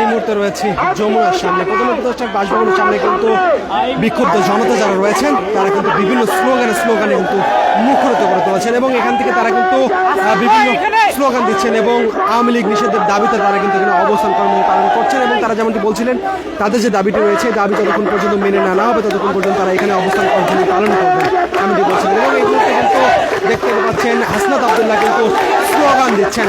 এই মুহূর্তে রয়েছে যমুনার সামনে। সামনে কিন্তু বিক্ষুব্ধ জনতা যারা রয়েছেন, তারা কিন্তু বিভিন্ন স্লোগানে স্লোগানে কিন্তু মুখরিত করে তুলেছেন এবং এখান থেকে তারা কিন্তু বিভিন্ন স্লোগান দিচ্ছেন এবং আওয়ামী লীগ নিষেধের দাবিতে তারা কিন্তু এখানে অবস্থান পালন করছেন এবং তারা যেমনটি বলছিলেন, তাদের যে দাবিটি রয়েছে, দাবি যতক্ষণ পর্যন্ত মেনে না নেওয়া হবে, ততক্ষণ পর্যন্ত তারা এখানে অবস্থান কর্মসূচি পালন করবেন, এমনটি বলছিলেন এবং এই কিন্তু দেখতে পাচ্ছেন হাসনাত আবদুল্লাহ কিন্তু স্লোগান দিচ্ছেন।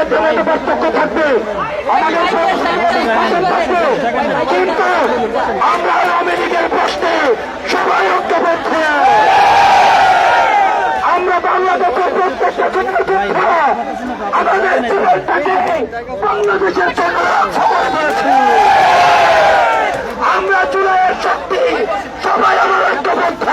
মধ্যে মত পার্থক্য থাকবে। আমাদের কিন্তু আমরা আওয়ামী লীগের প্রশ্নে সবাই ঐক্যবদ্ধ। আমরা বাংলাদেশের প্রত্যেকটা আমাদের জীবনটাকে বাংলাদেশের জন্য আমরা জুলাইয়ের শক্তি সবাই আমার ঐক্যবদ্ধ।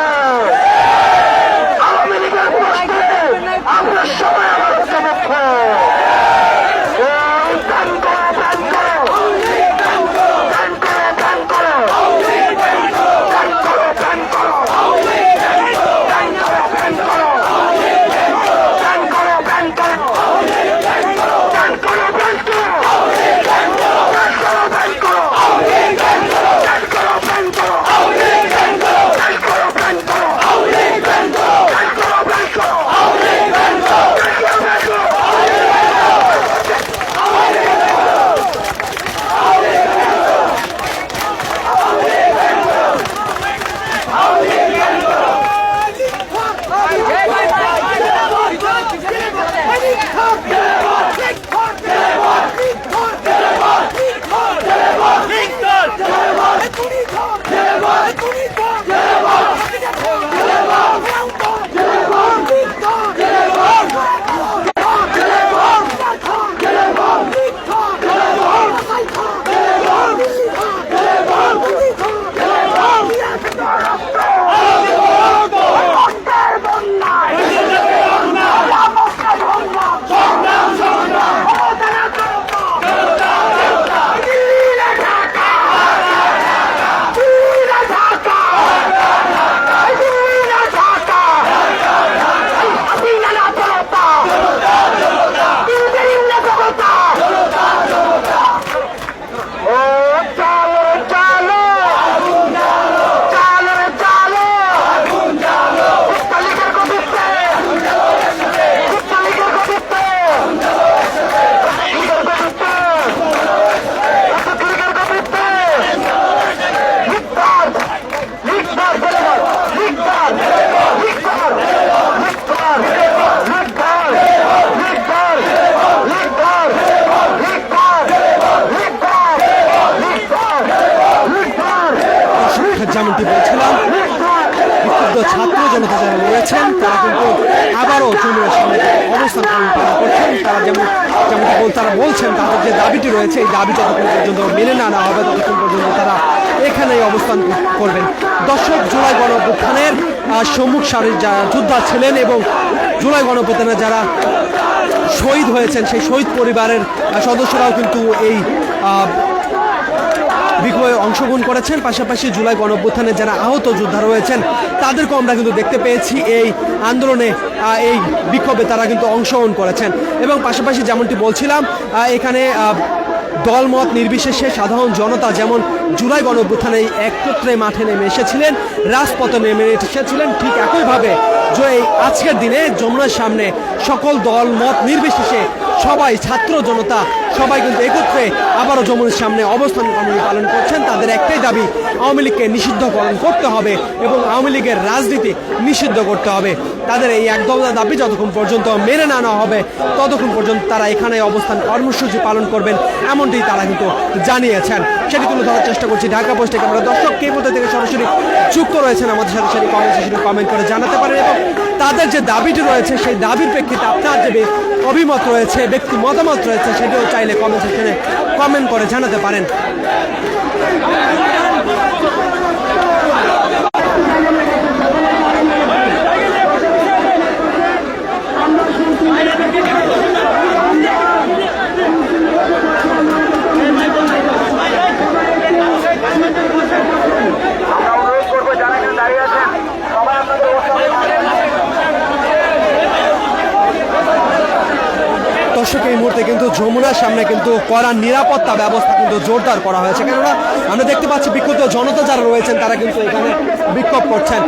Ah, trop vite সম্মুখ সারির যারা যোদ্ধা ছিলেন এবং জুলাই গণঅভ্যুত্থানে যারা শহীদ হয়েছেন, সেই শহীদ পরিবারের সদস্যরাও কিন্তু এই বিক্ষোভে অংশগ্রহণ করেছেন। পাশাপাশি জুলাই গণঅভ্যুত্থানে যারা আহত যোদ্ধা রয়েছেন, তাদেরকেও আমরা কিন্তু দেখতে পেয়েছি এই আন্দোলনে এই বিক্ষোভে তারা কিন্তু অংশগ্রহণ করেছেন। এবং পাশাপাশি যেমনটি বলছিলাম এখানে দলমত নির্বিশেষে সাধারণ জনতা যেমন জুলাই গণঅভ্যুত্থানে একত্রে মাঠে নেমে এসেছিলেন, রাজপথে নেমে এসেছিলেন ঠিক একইভাবে যে আজকের দিনে যমুনার সামনে সকল দল মত নির্বিশেষে সবাই ছাত্র জনতা সবাই কিন্তু একত্রে আবারও যমুনার সামনে অবস্থান কর্মসূচি পালন করছেন। তাদের একটাই দাবি, আওয়ামী লীগকে নিষিদ্ধকরণ করতে হবে এবং আওয়ামী লীগের রাজনীতি নিষিদ্ধ করতে হবে। তাদের এই একদমদা দাবি যতক্ষণ পর্যন্ত মেনে না নেওয়া হবে, ততক্ষণ পর্যন্ত তারা এখানে অবস্থান কর্মসূচি পালন করবেন, এমনটি তারা কিন্তু জানিয়েছেন। সেটি তুলে ধরার চেষ্টা করছি ঢাকা পোস্ট আমরা দর্শক। কে কোথা থেকে সরাসরি যুক্ত রয়েছেন আমাদের সাথে সেটি কমেন্ট কমেন্ট করে জানাতে পারেন এবং তাদের যে দাবিটি রয়েছে, সেই দাবির প্রেক্ষিতে আপনার যে অভিমত রয়েছে, ব্যক্তি মতামত রয়েছে, সেটিও চাইলে কমেন্ট সেকশনে কমেন্ট করে জানাতে পারেন আমরা অনুরোধ করব যারা এখানে দাঁড়িয়ে আছেন সবাই আপনাদের অবস্থানে থাকেন। দর্শক এই মুহূর্তে কিন্তু যমুনার সামনে কিন্তু কড়া নিরাপত্তা ব্যবস্থা কিন্তু জোরদার করা হয়েছে। কেননা আমরা দেখতে পাচ্ছি বিক্ষুব্ধ জনতা যারা রয়েছেন, তারা কিন্তু এখানে বিক্ষোভ করছেন।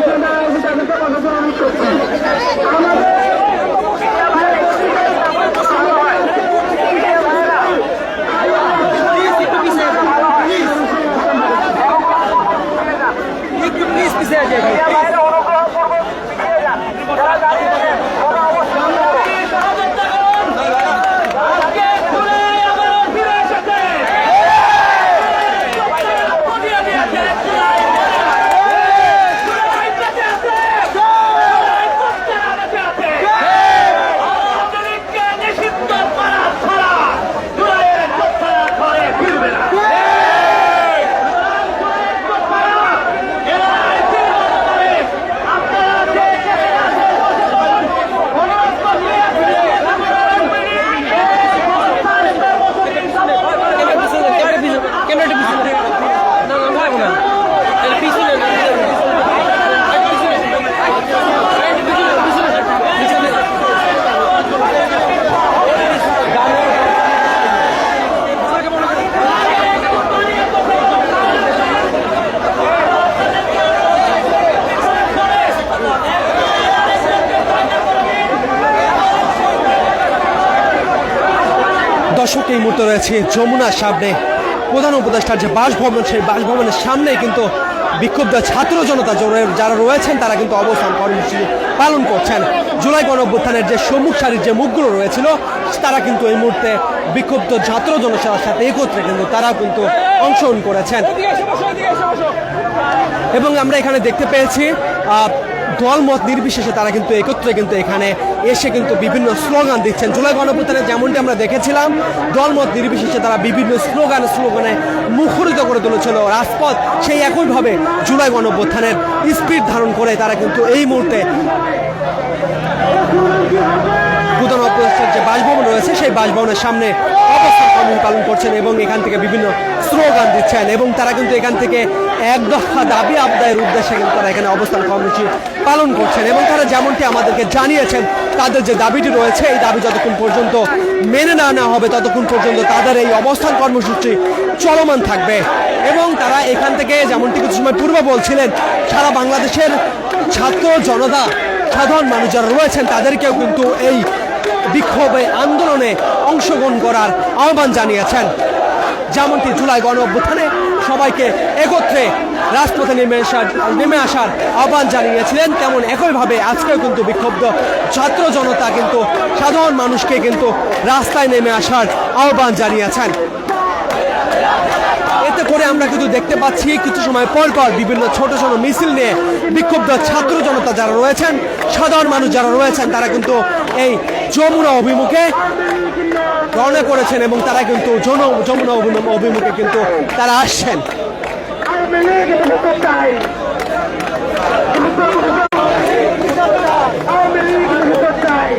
মুহূর্তে রয়েছে যমুনার সামনে প্রধান উপদেষ্টার যে বাসভবন, সেই বাসভবনের সামনে কিন্তু বিক্ষুব্ধ ছাত্র জনতা যারা- রয়েছেন, তারা কিন্তু অবস্থান কর্মসূচি পালন করছেন। জুলাই গণঅভ্যুত্থানের যে সম্মুখ সারির যে মুখগুলো রয়েছিল, তারা কিন্তু এই মুহূর্তে বিক্ষুব্ধ ছাত্র জনতার সাথে একত্রে কিন্তু তারা কিন্তু অংশগ্রহণ করেছেন। এবং আমরা এখানে দেখতে পেয়েছি দলমত নির্বিশেষে তারা কিন্তু একত্রে কিন্তু এখানে এসে কিন্তু বিভিন্ন স্লোগান দিচ্ছেন। জুলাই গণপ্রতারে যেমনটি আমরা দেখেছিলাম, দলমত নির্বিশেষে তারা বিভিন্ন স্লোগান স্লোগানে মুখরিত করে তুলেছিল। রাজপথ সেই একইভাবে জুলাই গণপ্রথানের স্পিড ধারণ করে তারা কিন্তু এই মুহূর্তে উপদেষ্টার যে বাসভবন রয়েছে, সেই বাসভবনের সামনে অবস্থান কর্মসূচি পালন করছেন এবং এখান থেকে বিভিন্ন স্লোগান দিচ্ছেন এবং তারা কিন্তু এখান থেকে এক দফা দাবি আবদায়ের উদ্দেশ্যে কিন্তু তারা এখানে অবস্থান কর্মসূচি পালন করছেন এবং তারা যেমনটি আমাদেরকে জানিয়েছেন, তাদের যে দাবিটি রয়েছে, এই দাবি যতক্ষণ পর্যন্ত মেনে না নেওয়া হবে, ততক্ষণ পর্যন্ত তাদের এই অবস্থান কর্মসূচি চলমান থাকবে এবং তারা এখান থেকে যেমনটি কিছু সময় পূর্বে বলছিলেন, সারা বাংলাদেশের ছাত্র জনতা, সাধারণ মানুষ যারা রয়েছেন, তাদেরকেও কিন্তু এই বিক্ষোভে আন্দোলনে অংশগ্রহণ করার আহ্বান জানিয়েছেন। যেমনটি জুলাই গণ অভ্যুত্থানে সবাইকে একত্রে রাজপথে নেমে আসার নেমে আসার আহ্বান জানিয়েছিলেন, তেমন একইভাবে আজকেও কিন্তু বিক্ষুব্ধ ছাত্র জনতা কিন্তু সাধারণ মানুষকে কিন্তু রাস্তায় নেমে আসার আহ্বান জানিয়েছেন। এতে করে আমরা কিন্তু দেখতে পাচ্ছি কিছু সময় পর পর বিভিন্ন ছোট ছোট মিছিল নিয়ে বিক্ষুব্ধ ছাত্র জনতা যারা রয়েছেন, সাধারণ মানুষ যারা রয়েছেন, তারা কিন্তু এই যমুনা অভিমুখে রওনা করেছেন এবং তারা কিন্তু জন, যমুনা অভিমু- অভিমুখে কিন্তু তারা আসছেন আওয়ামী লীগ মুক্ত চাই আওয়ামী লীগ মুক্ত চাই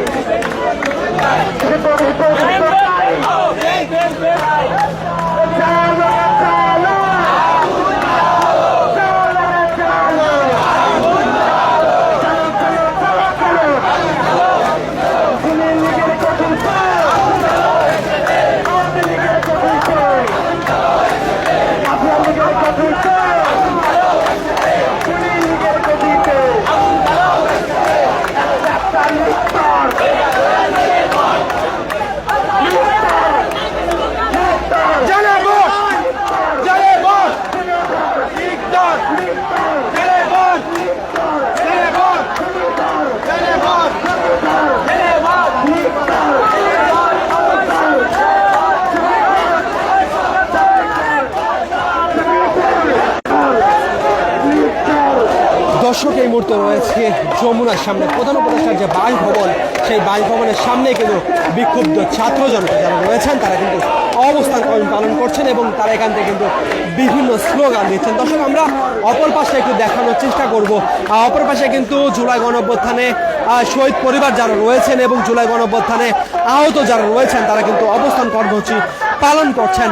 চালো চালো চালো চালো আওয়ামী লীগের কঠিন আওয়ামী লীগের কঠিন আপনার লীগের কঠিন মুহূর্তে রয়েছে যমুনার সামনে প্রধান উপদেষ্টার যে বাসভবন, সেই বাসভবনের সামনে কিন্তু বিক্ষুব্ধ ছাত্র জনতা যারা রয়েছেন, তারা কিন্তু অবস্থান পালন করছেন এবং তারা এখান থেকে কিন্তু বিভিন্ন স্লোগান দিচ্ছেন। দর্শক, আমরা অপর পাশে একটু দেখানোর চেষ্টা করব। অপর পাশে কিন্তু জুলাই গণঅভ্যুত্থানে শহীদ পরিবার যারা রয়েছেন এবং জুলাই গণঅভ্যুত্থানে আহত যারা রয়েছেন, তারা কিন্তু অবস্থান কর্মসূচি পালন করছেন।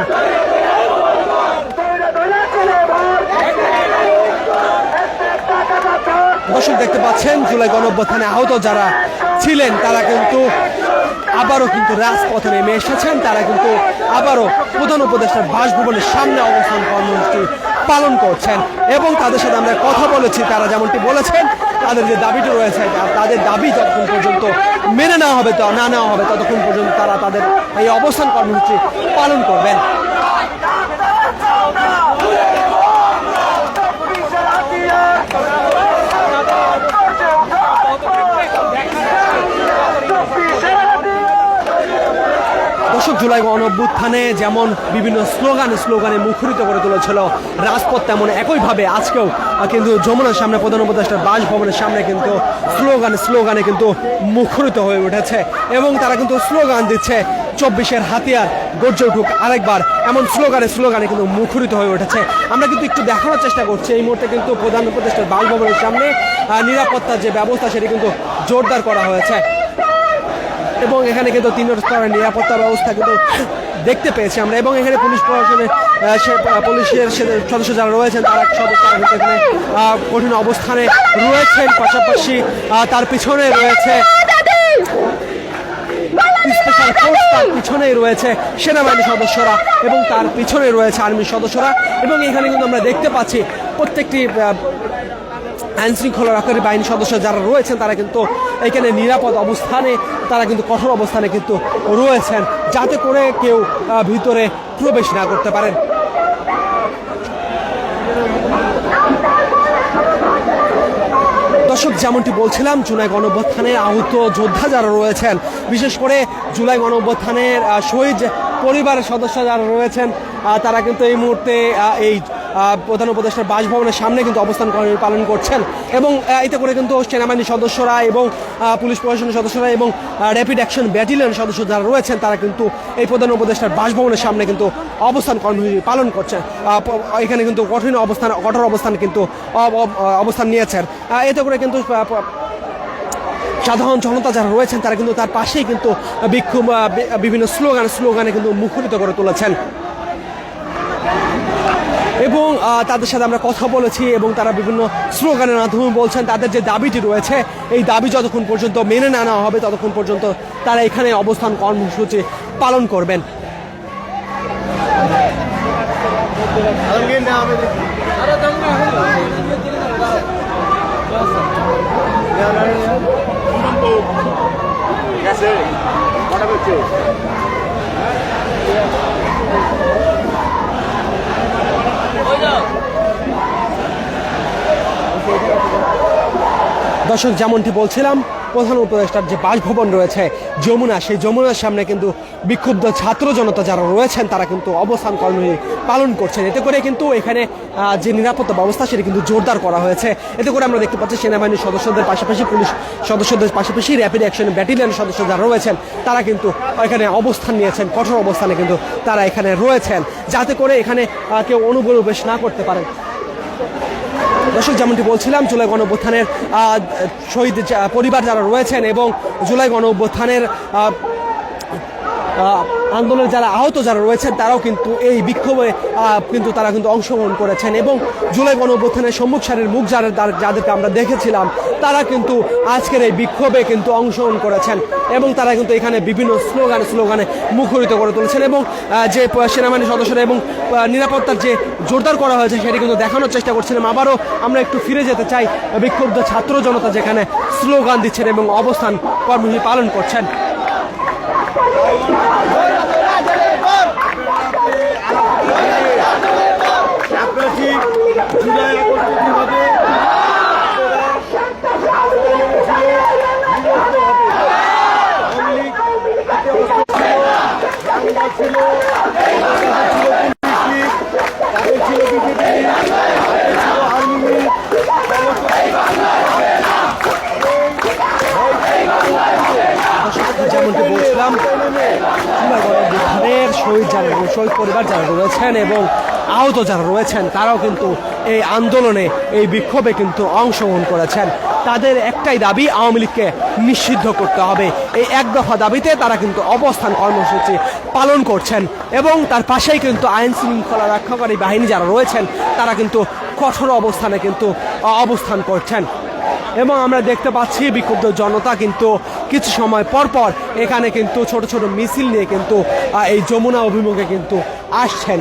দর্শক দেখতে পাচ্ছেন, জুলাই গণঅভ্যুত্থানে আহত যারা ছিলেন, তারা কিন্তু আবারও কিন্তু রাজপথে নেমে এসেছেন। তারা কিন্তু আবারও প্রধান উপদেষ্টার বাসভবনের সামনে অবস্থান কর্মসূচি পালন করছেন। এবং তাদের সাথে আমরা কথা বলেছি, তারা যেমনটি বলেছেন, তাদের যে দাবিটি রয়েছে তাদের দাবি যতক্ষণ পর্যন্ত মেনে নেওয়া হবে, তো না নেওয়া হবে, ততক্ষণ পর্যন্ত তারা তাদের এই অবস্থান কর্মসূচি পালন করবেন। জুলাই গণঅভ্যুত্থানে যেমন বিভিন্ন স্লোগান, স্লোগানে মুখরিত করে তুলেছিল রাজপথ, তেমন একইভাবে আজকেও কিন্তু যমুনার সামনে প্রধান উপদেষ্টার বাসভবনের সামনে কিন্তু স্লোগান, স্লোগানে কিন্তু মুখরিত হয়ে উঠেছে এবং তারা কিন্তু স্লোগান দিচ্ছে, চব্বিশের হাতিয়ার গর্জে উঠুক আরেকবার। এমন স্লোগানে স্লোগানে কিন্তু মুখরিত হয়ে উঠেছে। আমরা কিন্তু একটু দেখানোর চেষ্টা করছি, এই মুহূর্তে কিন্তু প্রধান উপদেষ্টার বাসভবনের সামনে নিরাপত্তার যে ব্যবস্থা, সেটি কিন্তু জোরদার করা হয়েছে। এবং এখানে কিন্তু তিন স্তরের নিরাপত্তা ব্যবস্থা কিন্তু দেখতে পেয়েছি আমরা। এবং এখানে পুলিশ প্রশাসনের সে পুলিশের সদস্য যারা রয়েছেন, তারা সদস্য কিন্তু কঠিন অবস্থানে রয়েছেন। পাশাপাশি তার পিছনে রয়েছে স্পেশাল পিছনেই রয়েছে সেনাবাহিনী সদস্যরা এবং তার পিছনে রয়েছে আর্মির সদস্যরা। এবং এখানে কিন্তু আমরা দেখতে পাচ্ছি প্রত্যেকটি আইন শৃঙ্খলা রক্ষাকারী সদস্য যারা রয়েছেন, তারা কিন্তু এখানে নিরাপদ অবস্থানে, তারা কিন্তু কঠোর অবস্থানে কিন্তু রয়েছেন, যাতে করে কেউ ভিতরে প্রবেশ না করতে পারেন। দর্শক, যেমনটি বলছিলাম, জুলাই গণঅভ্যুত্থানে আহত যোদ্ধা যারা রয়েছেন, বিশেষ করে জুলাই গণঅভ্যুত্থানের শহীদ পরিবারের সদস্য যারা রয়েছেন তারা কিন্তু এই মুহূর্তে এই প্রধান উপদেষ্টার বাসভবনের সামনে কিন্তু অবস্থান পালন করছেন। এবং এতে করে কিন্তু সেনাবাহিনীর সদস্যরা এবং পুলিশ প্রশাসনের সদস্যরা এবং র্যাপিড অ্যাকশন ব্যাটালিয়ন সদস্য যারা রয়েছেন, তারা কিন্তু এই প্রধান উপদেষ্টার বাসভবনের সামনে কিন্তু অবস্থান কর্মসূচি পালন করছেন। এখানে কিন্তু কঠিন অবস্থান, কঠোর অবস্থান কিন্তু অব- অব- অবস্থান নিয়েছেন। এতে করে কিন্তু সাধারণ জনতা যারা রয়েছেন, তারা কিন্তু তার পাশেই কিন্তু বিক্ষোভ বিভিন্ন স্লোগান, স্লোগানে কিন্তু মুখরিত করে তুলেছেন। এবং তাদের সাথে আমরা কথা বলেছি এবং তারা বিভিন্ন স্লোগানের মাধ্যমে বলছেন, তাদের যে দাবিটি রয়েছে, এই দাবি যতক্ষণ পর্যন্ত মেনে না নেওয়া হবে, ততক্ষণ পর্যন্ত তারা এখানে অবস্থান কর্মসূচি পালন করবেন। দর্শক যেমনটি বলছিলাম প্রধান উপদেষ্টার যে বাসভবন রয়েছে, যমুনা, সেই যমুনার সামনে কিন্তু বিক্ষুব্ধ ছাত্র জনতা যারা রয়েছেন, তারা কিন্তু অবস্থান কর্মসূচি পালন করছেন। এতে করে কিন্তু এখানে যে নিরাপত্তা ব্যবস্থা, সেটি কিন্তু জোরদার করা হয়েছে। এতে করে আমরা দেখতে পাচ্ছি, সেনাবাহিনীর সদস্যদের পাশাপাশি, পুলিশ সদস্যদের পাশাপাশি র্যাপিড অ্যাকশন ব্যাটালিয়ন সদস্য যারা রয়েছেন, তারা কিন্তু এখানে অবস্থান নিয়েছেন, কঠোর অবস্থানে কিন্তু তারা এখানে রয়েছেন। যাতে করে এখানে কেউ অনুপ্রবেশ না করতে পারেন। দর্শক যেমনটি বলছিলাম জুলাই গণ অভ্যুত্থানের শহীদ পরিবার যারা রয়েছেন এবং জুলাই গণ অভ্যুত্থানের আন্দোলনে যারা আহত যারা রয়েছেন, তারাও কিন্তু এই বিক্ষোভে কিন্তু তারা কিন্তু অংশগ্রহণ করেছেন এবং জুলাই গণ অভ্যুত্থানের সম্মুখ সারির মুখ যারা যাদেরকে আমরা দেখেছিলাম, তারা কিন্তু আজকের এই বিক্ষোভে কিন্তু অংশগ্রহণ করেছেন এবং তারা কিন্তু এখানে বিভিন্ন স্লোগানে স্লোগানে মুখরিত করে তুলেছেন এবং যে প- সেনাবাহিনী সদস্যরা এবং নিরাপত্তার যে জোরদার করা হয়েছে সেটি কিন্তু দেখানোর চেষ্টা করছিলাম। আবারও আমরা একটু ফিরে যেতে চাই, বিক্ষুব্ধ ছাত্র জনতা যেখানে স্লোগান দিচ্ছেন এবং অবস্থান কর্মসূচি পালন করছেন আপনারা ঠিক জুলাই একত্রিত হবে ছিল ছিল বিজেপি ছিল আর্মি বলছিলাম জুলাই গণঅভ্যুত্থানের শহীদ যারা শহীদ পরিবার যারা রয়েছেন এবং আহত যারা রয়েছেন, তারাও কিন্তু এই আন্দোলনে, এই বিক্ষোভে কিন্তু অংশগ্রহণ করেছেন। তাদের একটাই দাবি, আওয়ামী লীগকে নিষিদ্ধ করতে হবে। এই এক দফা দাবিতে তারা কিন্তু অবস্থান কর্মসূচি পালন করছেন এবং তার পাশেই কিন্তু আইন শৃঙ্খলা রক্ষাকারী বাহিনী যারা রয়েছেন, তারা কিন্তু কঠোর অবস্থানে কিন্তু অবস্থান করছেন। এবং আমরা দেখতে পাচ্ছি বিক্ষুব্ধ জনতা কিন্তু কিছু সময় পর পর এখানে কিন্তু ছোট ছোট মিছিল নিয়ে কিন্তু এই যমুনা অভিমুখে কিন্তু আসছেন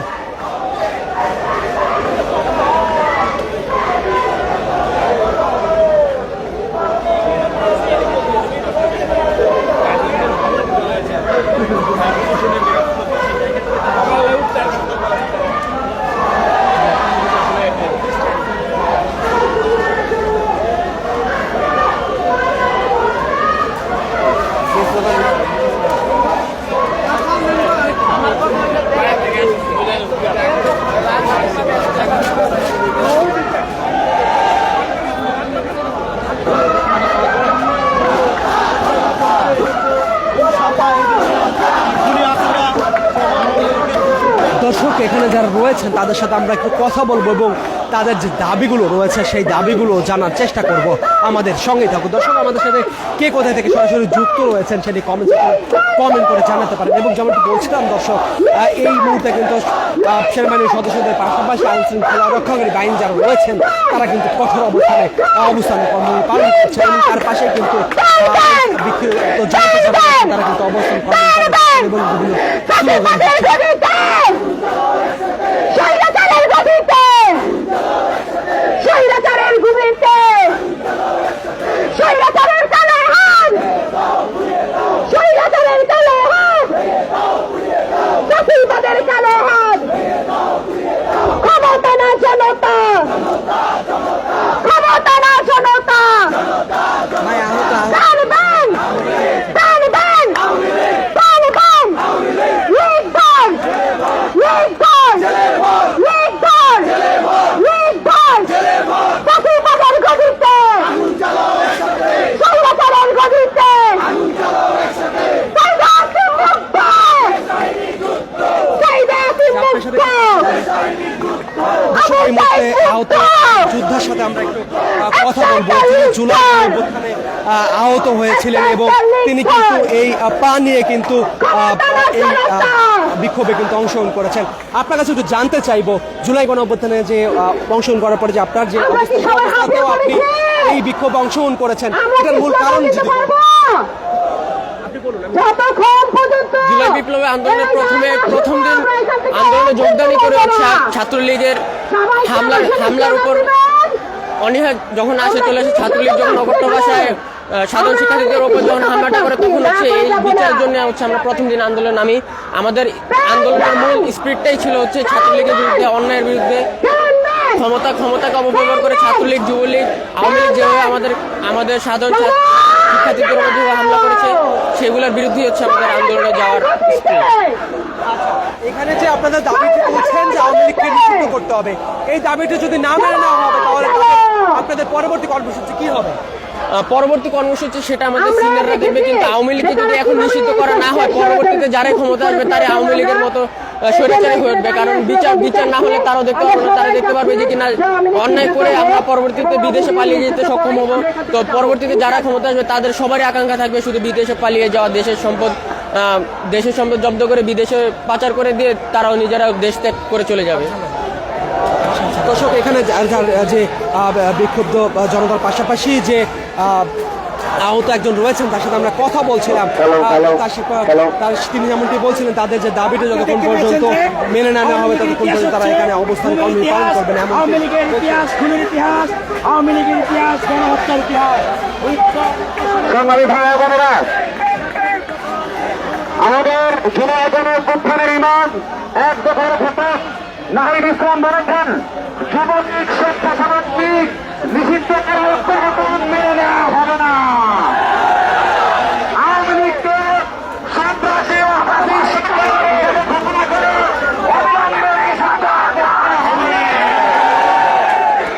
দর্শক এখানে যারা রয়েছেন তাদের সাথে আমরা একটু কথা বলব এবং তাদের যে দাবিগুলো রয়েছে সেই দাবিগুলো জানার চেষ্টা করব আমাদের সঙ্গে থাকুন। দর্শক আমাদের সাথে কে কোথায় থেকে সরাসরি যুক্ত রয়েছেন সেটি কমেন্ট কমেন্ট করে জানাতে পারেন। এবং যেমনটি বলছিলাম দর্শক এই মুহূর্তে কিন্তু সেনাবাহিনীর সদস্যদের পাশাপাশি আইন শৃঙ্খলা রক্ষাকারী বাহিনী যারা রয়েছেন তারা কিন্তু কঠোর অবস্থানে অবস্থান কর্ম পালন করছে এবং তার পাশে কিন্তু বিক্ষিপ্ত জনতা তারা কিন্তু অবস্থান কর্ম এবং বিভিন্ন স্লোগান দিচ্ছেন। স্বৈরাচারের গতিতে স্বৈরাচারের ঘুমিতে স্বৈরাচারের কালে হাত স্বৈরাচারের কালে হাত জাতিবাদের কালে হাত। ক্ষমতা না জনতা। সাথে আমরা একটু কথা বলব তিনি জুলাই অভ্যুত্থানে আহত হয়েছিলেন এবং তিনি কিন্তু এই পা নিয়ে কিন্তু এই বিক্ষোভে কিন্তু অংশগ্রহণ করেছেন আপনার কাছে একটু জানতে চাইব জুলাই গণ অভ্যুত্থানে যে অংশগ্রহণ করার পরে যে আপনার যে অবস্থাতেও আপনি এই বিক্ষোভে অংশগ্রহণ করেছেন এটার মূল কারণ যদি? জুলাই বিপ্লবে আন্দোলনের প্রথমে প্রথম দিন আন্দোলনে যোগদানই করে। ছাত্রলীগের হামলার হামলার উপর। অনীহা যখন আসে, চলে আসে, ছাত্রলীগ যখন অকট্ট ভাষায় সাধারণ শিক্ষার্থীদের উপর যখন হামলাটা করে, তখন হচ্ছে এই বিচারের জন্য হচ্ছে আমরা প্রথম দিন আন্দোলন নামি। আমাদের আন্দোলনের মূল স্পিরিটটাই ছিল হচ্ছে ছাত্রলীগের বিরুদ্ধে, অন্যায়ের বিরুদ্ধে। ক্ষমতা, ক্ষমতাকে অপব্যবহার করে ছাত্রলীগ, যুবলীগ, আওয়ামী লীগ যেভাবে আমাদের আমাদের সাধারণ শিক্ষার্থীদের উপর হামলা করেছে, সেগুলোর বিরুদ্ধেই হচ্ছে আমাদের আন্দোলনে যাওয়ার এখানে যে আপনাদের দাবিটি তুলছেন যে আওয়ামী লীগকে নিষিদ্ধ করতে হবে, এই দাবিটি যদি না মেনে নেওয়া হবে তাহলে আপনাদের পরবর্তী কর্মসূচি কি হবে? পরবর্তী কর্মসূচি সেটা আমাদের সিনিয়ররা দেখবে কিন্তু আওয়ামী লীগকে যদি এখন নিষিদ্ধ করা না হয় পরবর্তীতে যারাই ক্ষমতা আসবে তারা আওয়ামী লীগের মতো স্বৈরাচারী হয়ে উঠবে কারণ বিচার বিচার না হলে তারাও দেখতে পারবে না। তারা দেখতে পারবে যে কিনা অন্যায় করে আমরা পরবর্তীতে বিদেশে পালিয়ে যেতে সক্ষম হব। তো পরবর্তীতে যারা ক্ষমতা আসবে তাদের সবারই আকাঙ্ক্ষা থাকবে শুধু বিদেশে পালিয়ে যাওয়া দেশের সম্পদ আহ, দেশের সম্পদ জব্দ করে বিদেশে পাচার করে দিয়ে তারাও নিজেরা দেশ ত্যাগ করে চলে যাবে। দর্শক এখানে যা- বিক্ষুব্ধ জনতার পাশাপাশি যে আহ, আহত একজন রয়েছেন তার সাথে আমরা কথা বলছিলাম। তার তিনি যেমনটি বলছিলেন তাদের যে দাবিটা যতক্ষণ পর্যন্ত মেনে না নেওয়া হবে ততক্ষণ পর্যন্ত তারা এখানে অবস্থান কর্মী পালন করবেন আওয়ামী এমন লীগের ইতিহাস খুনের ইতিহাস আওয়ামী লীগের ইতিহাস গণহত্যার ইতিহাস। সংগ্রামী ভাই বোনেরা আমাদের জুলাই গণঅভ্যুত্থানের ইমাম এক দফার ঘটক নাহিদ ইসলাম বলেছেন যুবলীগ স্বেচ্ছাসেবক নিষিদ্ধ করা অব্যাহত মেনে নেওয়া হবে না আওয়ামী লীগকে সন্ত্রাসী ও হাসির শিকার হিসেবে ঘোষণা করে অবিলম্বে নিষিদ্ধ করতে হবে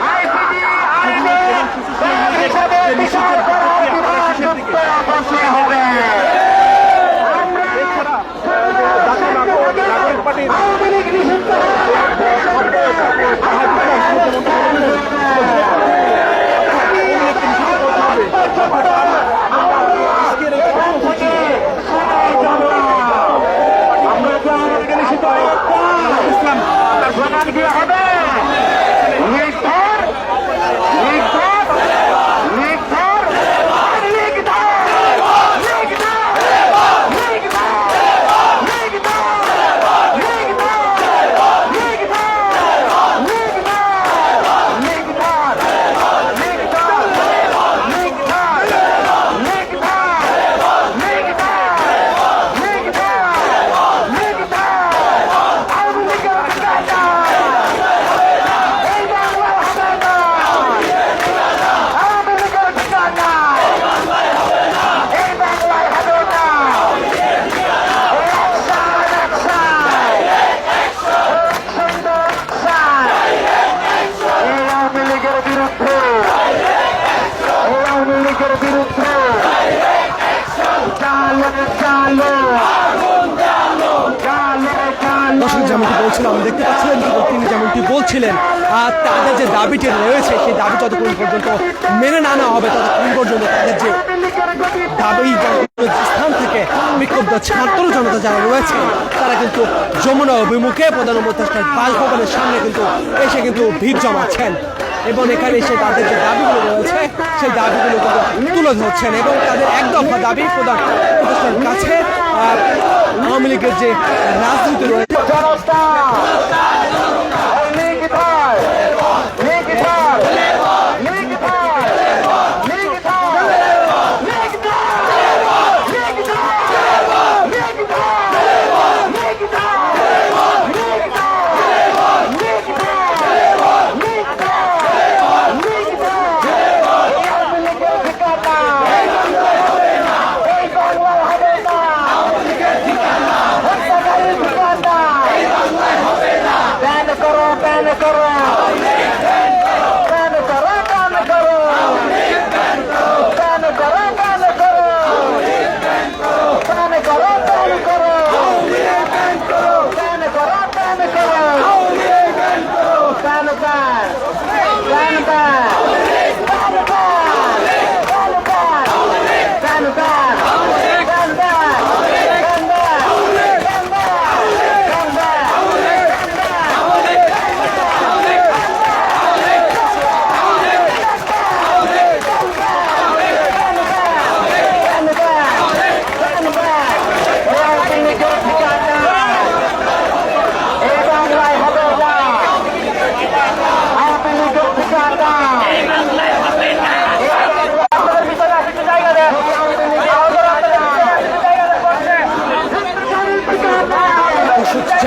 আইসিটি আইনে দল হিসেবে বিচার করার বিধান যুক্ত করতে হবে আমরা চালো চালো চালো দর্শক যেমনটি বলছিলাম দেখতে পাচ্ছিলেন কিন্তু তিনি যেমনটি বলছিলেন আর তাদের যে দাবিটি রয়েছে সেই দাবি যতক্ষণ পর্যন্ত মেনে না নেওয়া হবে ততক্ষণ পর্যন্ত তাদের যে দাবি স্থান থেকে বিক্ষুব্ধ ছাত্র জনতা যারা রয়েছে, তারা কিন্তু যমুনা অভিমুখে প্রধান উপদেষ্টার বাসভবনের সামনে কিন্তু এসে কিন্তু ভিড় জমাচ্ছেন। এবং এখানে এসে তাদের যে দাবিগুলো রয়েছে, সেই দাবিগুলো কিন্তু তুলে ধরছেন এবং তাদের একদম দাবি প্রধান কাছে আওয়ামী লীগের যে রাজনীতি রয়েছে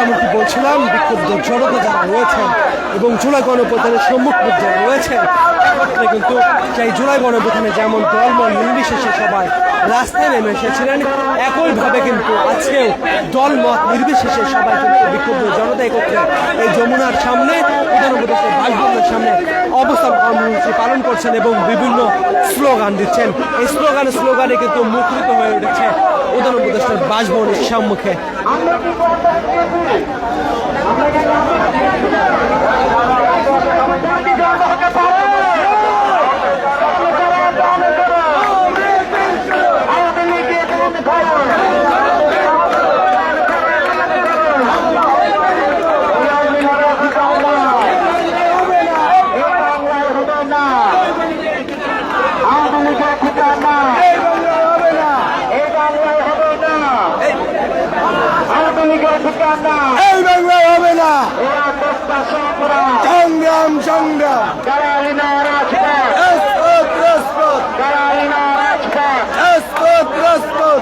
যেমনটি বলছিলাম, বিক্ষুব্ধ জনতা যারা রয়েছেন এবং জুলাই গণপ্রধানের সম্মুখ যারা রয়েছেন একত্রে কিন্তু সেই জুলাই গণপ্রধানে যেমন দলমল নির্বিশেষে সবাই রাস্তায় নেমে এসেছিলেন, একইভাবে কিন্তু আজকেও দলমত নির্বিশেষে সবাই কিন্তু বিক্ষুব্ধ জনতা একত্রে এই যমুনার সামনে প্রধান বাসভবনের সামনে অবস্থান কর্মসূচি পালন করছেন এবং বিভিন্ন স্লোগান দিচ্ছেন। এই স্লোগানে স্লোগানে কিন্তু মুখরিত হয়ে উঠেছে প্রধান উপদেষ্টার বাসভবনের সম্মুখে। আমরা কি করতে দিয়েছি আমরা কি জাতি জন্ম হতে পারে আওয়ামী লীগের বিরুদ্ধে আওয়ামী লীগের ঠিকানা এই বাংলায় হবে না আওয়ামী লীগের ঠিকানা এই বাংলা হবে না। সংগ্রাম সংগ্রাম। রাজপথ। রাজপথ রাজপথ।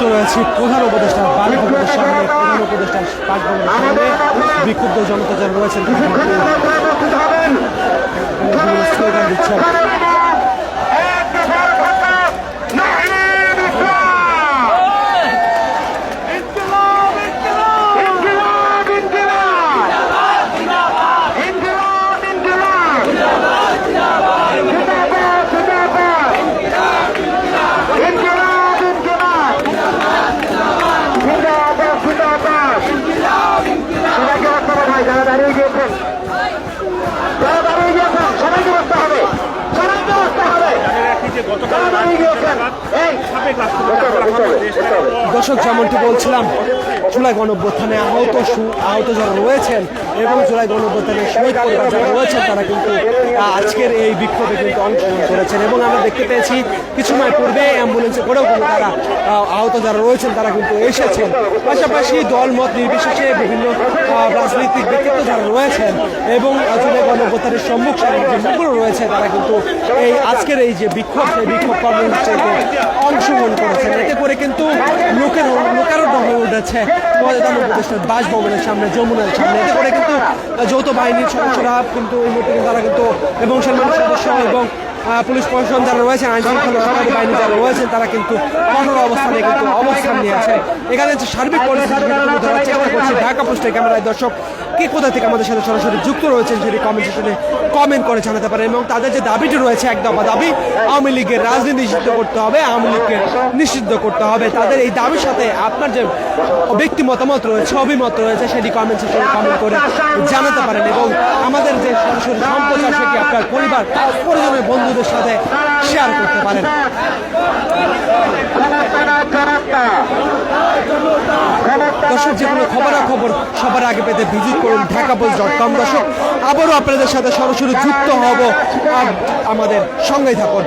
মুহূর্তে রয়েছে প্রধান উপদেষ্টা বাণী উপদেষ্টা প্রধান উপদেষ্টার বাসভবনে বিক্ষুব্ধ জনতা যারা রয়েছেন স্লোগান দিচ্ছেন। Wyciągnij, wyciągnij, wyciągnij. দর্শক, যেমনটি বলছিলাম, জুলাই গণঅভ্যুত্থানে আহত সু- আহত যারা রয়েছেন এবং জুলাই গণঅভ্যুত্থানে শহীদ পরিবার যারা রয়েছেন, তারা কিন্তু আজকের এই বিক্ষোভে কিন্তু অংশগ্রহণ করেছেন এবং আমরা দেখতে পেয়েছি, কিছু সময় পূর্বে অ্যাম্বুলেন্সে করেও কিন্তু তারা আহত যারা রয়েছেন, তারা কিন্তু এসেছেন। পাশাপাশি দল মত নির্বিশেষে বিভিন্ন রাজনৈতিক ব্যক্তিত্ব যারা রয়েছেন এবং জুলাই গণঅভ্যুত্থানের সম্মুখ যে মুখগুলো রয়েছে, তারা কিন্তু এই আজকের এই যে বিক্ষোভ, সেই বিক্ষোভ কর্মসূচিতে অংশগ্রহণ করেছেন। এতে করে কিন্তু লোকের লোকারণ্য হয়ে উঠেছে। প্রধান উপদেষ্টার বাসভবনের সামনে, যমুনার সামনে। করে কিন্তু যৌথ বাহিনীর সদস্যরা কিন্তু এই মুহূর্তে তারা কিন্তু এবং সম্মান সদস্য এবং পুলিশ প্রশাসন যারা রয়েছেন আইন শৃঙ্খলা বাহিনী যারা রয়েছেন, তারা কিন্তু কঠোর অবস্থানে কিন্তু অবস্থান নিয়ে আছেন এখানে সার্বিক পরিস্থিতি ধরার চেষ্টা ঢাকা পোস্টের ক্যামেরায় দর্শক কে কোথা থেকে আমাদের সাথে সরাসরি যুক্ত রয়েছেন সেটি কমেন্ট সেকশনে কমেন্ট করে জানাতে পারেন এবং তাদের যে দাবিটি রয়েছে, এক দফা দাবি, আওয়ামী লীগের রাজনীতি নিষিদ্ধ করতে হবে, আওয়ামী লীগকে নিষিদ্ধ করতে হবে। তাদের এই দাবির সাথে আপনার যে ব্যক্তি মতামত রয়েছে, অভিমত রয়েছে, সেটি কমেন্ট সেকশনে কমেন্ট করে জানাতে পারেন এবং আমাদের যে সরাসরি সম্প্রচার সেটি আপনার পরিবার, পরিজনের বন্ধুদের সাথে শেয়ার করতে পারেন। দর্শক, যে কোনো খবরাখবর সবার আগে পেতে ভিজিট করুন ঢাকা পোস্ট ডট কম দর্শক, আবারও আপনাদের সাথে সরাসরি যুক্ত হব আমাদের সঙ্গেই থাকুন।